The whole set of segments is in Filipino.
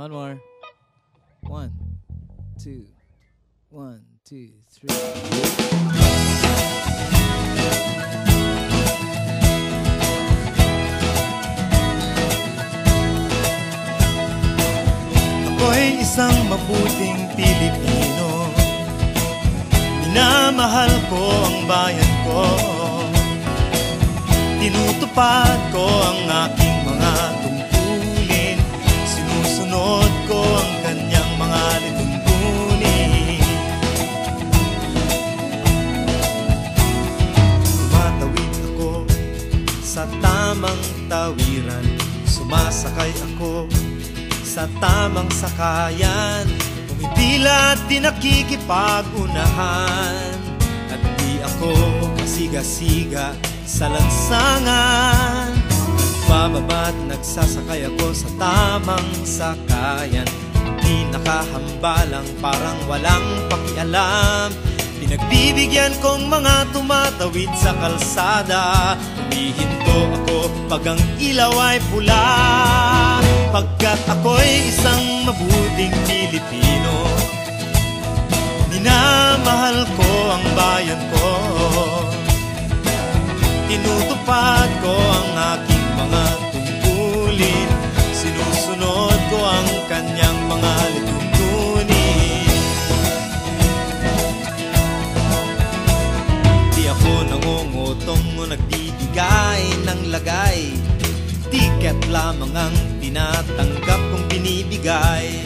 One more. One, two, one, two, three. Ako'y isang mabuting Pilipino Minamahal ko ang bayan ko Tinutupad ko ang aking Sumasakay ako sa tamang sakayan. Pumipila at di nakikipag-unahan. At di ako kasiga-siga sa lansangan. Nagbababa at nagsasakay ako sa tamang sakayan. Di nakahambalang parang walang pakialam Pinagbibigyan kong mga tumatawid sa kalsada. Humihinto ako pag ang ilaw ay pula. Pagkat ako'y isang mabuting Pilipino Minamahal ko ang bayan ko. Tinutupad ko ang aking nagbibigay ng lagay Tiket lamang ang tinatanggap kong binibigay.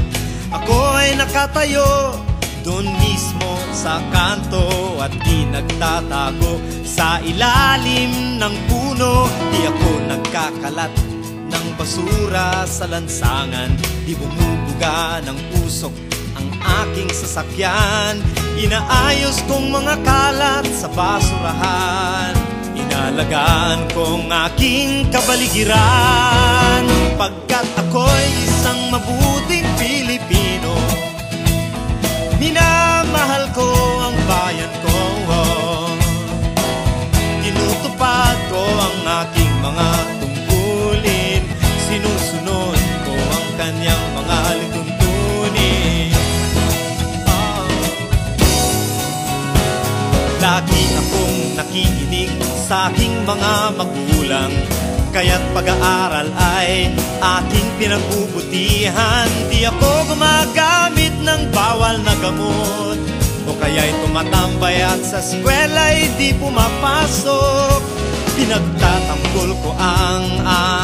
Ako ay nakatayo doon mismo sa kanto At di nagtatago sa ilalim ng puno. Di ako nagkakalat ng basura sa lansangan Di bumubuga ng usok ang aking sasakyan. Inaayos kong mga kalat sa basurahan Inalagaan kong aking kabaligiran. Pagkat ako'y isang mabuting Lagi akong nakikinig sa aking mga magulang. Kaya't pag-aaral ay aking pinagbubutihan Di ako gumagamit ng bawal na gamot. O kaya'y tumatambay at sa eskwela'y di pumapasok. Pinagtatanggol ko ang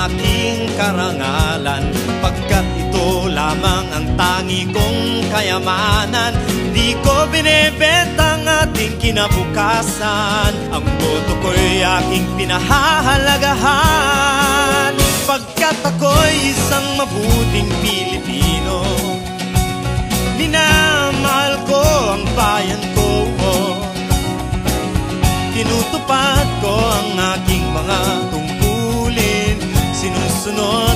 aking karangalan. Pagkat ito lamang ang tangi kong kayamanan. Di ko binebenta ang ating kinabukasan. Ang boto ko'y aking pinahahalagahan. Pagkat ako'y isang mabuting Pilipino Minamahal ko ang bayan ko. Tinutupad ko ang aking mga tungkulin. Sinusunod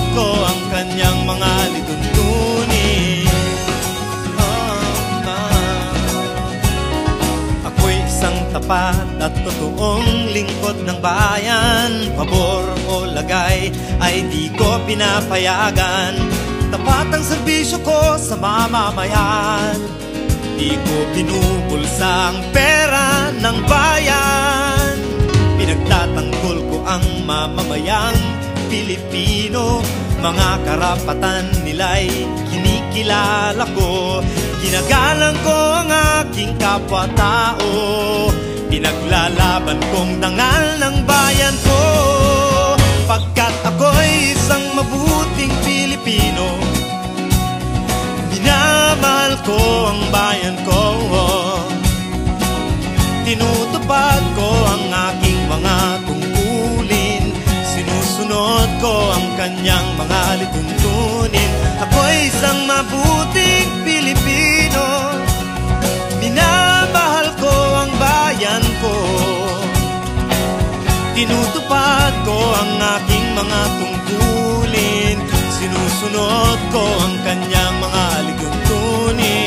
totoong lingkod ng bayan. Pabor o lagay ay di ko pinapayagan. Tapat ang serbisyo ko sa mamamayan. Di ko binubulsa ang pera ng bayan. Pinagtatanggol ko ang mamamayang Pilipino. Mga karapatan nila'y kinikilala ko. Ginagalang ko ang aking kapwa-tao Pinaglalaban kong dangal ng bayan ko. Pagkat ako'y isang mabuting Pilipino Minamahal ko ang bayan ko. Tinutupad ko ang aking mga tungkulin. Sinusunod ko ang kanyang mga lituntunin ko ang aking mga tungkulin Sinusunod ko ang kanyang mga lituntunin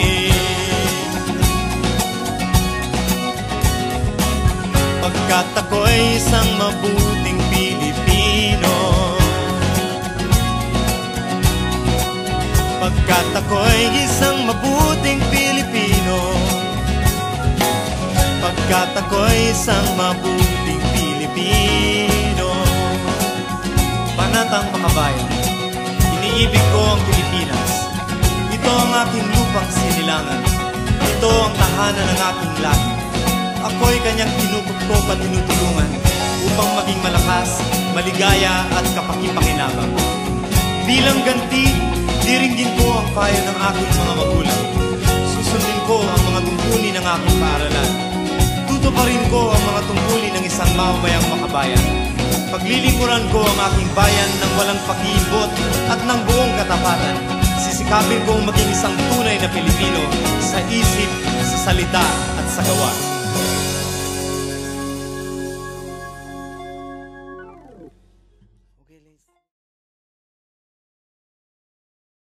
Pagkat ako'y isang mabuting Pilipino. Pagkat ako'y isang mabuting Pilipino. Pagkat ako'y isang mabuting Pilipino Panatang makabayan Iniibig ko ang Pilipinas. Ito ang aking lupang sinilangan. Ito ang tahanan ng aking lahi. Ako'y kanyang kinukupkop at tinutulungan Upang maging malakas, maligaya at kapakipakinabang Bilang ganti, diringgin ko ang payo ng aking mga magulang. Susundin ko ang mga tungkulin ng aking paaralan. Tutuparin ko ang mga tungkulin ng isang mamamayang makabayan Paglilingkuran ko ang aking bayan ng walang pag-iimbot at ng buong katapatan. Sisikapin kong maging isang tunay na Pilipino sa isip, sa salita at sa gawa